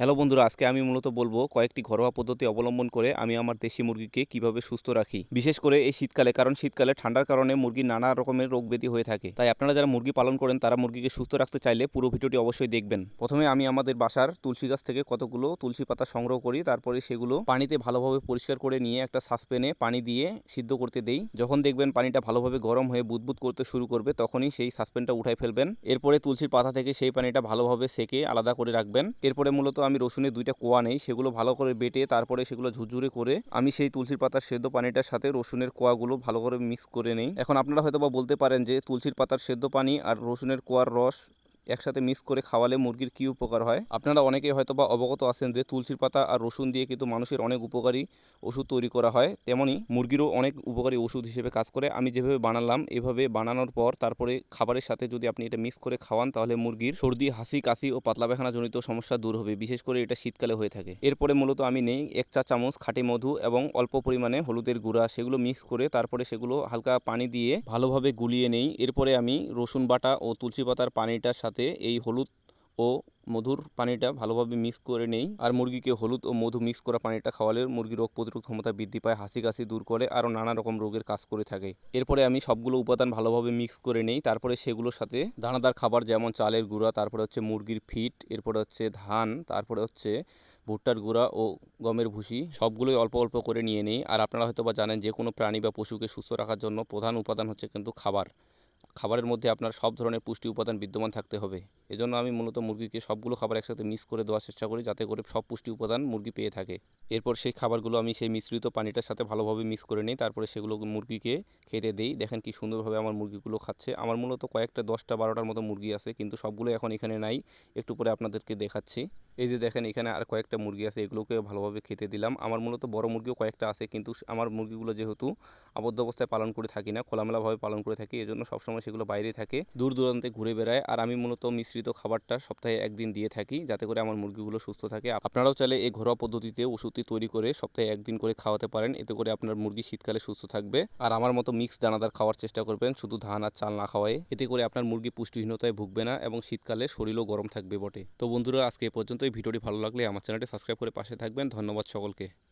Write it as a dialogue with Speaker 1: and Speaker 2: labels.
Speaker 1: Hello বন্ধুরা, আজকে আমি মূলত বলব কয়েকটি ঘরোয়া পদ্ধতি অবলম্বন করে আমি আমার দেশি মুরগিকে কীভাবে সুস্থ রাখি। বিশেষ করে এই শীতকালে, কারণ শীতকালে ঠান্ডার কারণে মুরগির নানা রকমের রোগ ব্যাধি হয়ে থাকে। তাই আপনারা যারা মুরগি পালন করেন, তারা মুরগিকে সুস্থ রাখতে চাইলে পুরো ভিডিওটি অবশ্যই দেখবেন। প্রথমে আমি আমাদের বাসার তুলসী গাছ থেকে কতগুলো তুলসী পাতা সংগ্রহ করি, তারপরে সেগুলো পানিতে ভালোভাবে পরিষ্কার করে নিয়ে একটা সাসপেনে পানি দিয়ে সিদ্ধ করতে দেই। যখন দেখবেন পানিটা ভালোভাবে গরম হয়ে বুদবুদ করতে শুরু করবে, তখনই সেই সাসপেনটা উঠাই ফেলবেন। এরপরে তুলসীর পাতা থেকে সেই পানিটা ভালোভাবে সেকে আলাদা করে রাখবেন। এরপরে মূলত আমি রসুনের দুইটা কোয়া নেই, সেগুলো ভালো করে বেটে তারপরে সেগুলো ঝুরঝুরে করে আমি সেই তুলসীর পাতার সেদ্ধ পানিটার সাথে রসুনের কোয়াগুলো ভালো করে মিক্স করে নেই। এখন আপনারা হয়তো বা বলতে পারেন যে তুলসীর পাতার সেদ্ধ পানি আর রসুনের কোয়ার রস একসাথে মিক্স করে খাওয়ালে মুরগির কী উপকার হয়? আপনারা অনেকেই হয়তো বা অবগত আছেন যে তুলসীর পাতা আর রসুন দিয়ে কিন্তু মানুষের অনেক উপকারী ওষুধ তৈরি করা হয়। তেমনই মুরগিরও অনেক উপকারী ওষুধ হিসেবে কাজ করে। আমি যেভাবে বানালাম, এভাবে বানানোর পর তারপরে খাবারের সাথে যদি আপনি এটা মিক্স করে খাওয়ান, তাহলে মুরগির সর্দি, হাসি, কাশি ও পাতলা পায়খানা জনিত সমস্যা দূর হবে। বিশেষ করে এটা শীতকালে হয়ে থাকে। এরপরে মূলত আমি নেই, এক চা চামচ খাঁটি মধু এবং অল্প পরিমাণে হলুদের গুঁড়া, সেগুলো মিক্স করে তারপরে সেগুলো হালকা পানি দিয়ে ভালোভাবে গুলিয়ে নেই। এরপরে আমি রসুন বাটা ও তুলসী পাতার পানিটার সাথে এই হলুদ ও মধুর পানিটা ভালোভাবে মিক্স করে নেই। আর মুরগিকে হলুদ ও মধু মিক্স করা পানিটা খাওয়ালে মুরগির রোগ প্রতিরোধ ক্ষমতা বৃদ্ধি পায় হাসি কাশি দূর করে আরও নানা রকম রোগের কাজ করে থাকে। এরপরে আমি সবগুলো উপাদান ভালোভাবে মিক্স করে নেই। তারপরে সেগুলোর সাথে দানাদার খাবার যেমন চালের গুঁড়া, তারপরে হচ্ছে মুরগির ফিট, এরপরে হচ্ছে ধান, তারপরে হচ্ছে ভুট্টার গুঁড়া ও গমের ভুসি, সবগুলোই অল্প অল্প করে নিয়ে নিই। আর আপনারা হয়তো বা জানেন যে কোনো প্রাণী বা পশুকে সুস্থ রাখার জন্য প্রধান উপাদান হচ্ছে কিন্তু খাবার। খাবারের মধ্যে আপনার সব ধরনের পুষ্টি উপাদান বিদ্যমান থাকতে হবে। এজন্য আমি মূলত মুরগিকে সবগুলো খাবার একসাথে মিক্স করে দেওয়ার চেষ্টা করি যাতে করে সব পুষ্টি উপাদান মুরগি পেয়ে থাকে। এরপর সেই খাবারগুলো আমি সেই মিশ্রিত পানিটার সাথে ভালোভাবে মিক্স করে নিই, তারপরে সেগুলো মুরগিকে খেতে দিই। দেখেন কি সুন্দরভাবে আমার মুরগিগুলো খাচ্ছে। আমার মূলত কয়েকটা দশটা বারোটার মতো মুরগি আছে, কিন্তু সবগুলো এখন এখানে নাই। একটু পরে আপনাদেরকে দেখাচ্ছি। এই যে দেখেন, এখানে আর কয়েকটা মুরগি আছে, এগুলোকে ভালোভাবে খেতে দিলাম। আমার মূলত বড় মুরগিও কয়েকটা আছে, কিন্তু আমার মুরগিগুলো যেহেতু আবদ্ধ অবস্থায় পালন করে থাকি না, খোলামেলাভাবে পালন করে থাকি, এজন্য সবসময় সেগুলো বাইরে থাকে, দূর দূরান্তে ঘুরে বেড়ায়। আর আমি মূলত মিশ্রিত খাবারটা সপ্তাহে একদিন দিয়ে থাকি, যাতে করে আমার মুরগিগুলো সুস্থ থাকে। আপনারাও চাইলে এই ঘরোয়া পদ্ধতিতে ওষুধটি তৈরি করে সপ্তাহে একদিন করে খাওয়াতে পারেন। এতে করে আপনার মুরগি শীতকালে সুস্থ থাকবে। আর আমার মতো মিক্স দানাদার খাওয়ার চেষ্টা করবেন, শুধু ধান আর চাল না খাওয়ায়। এতে করে আপনার মুরগি পুষ্টিহীনতায় ভুগবে না এবং শীতকালে শরীরও গরম থাকবে বটে। তো বন্ধুরা, আজকে এ পর্যন্তই। ভিডিওটি ভালো লাগলে আমার চ্যানেলটি সাবস্ক্রাইব করে পাশে থাকবেন। ধন্যবাদ সকলকে।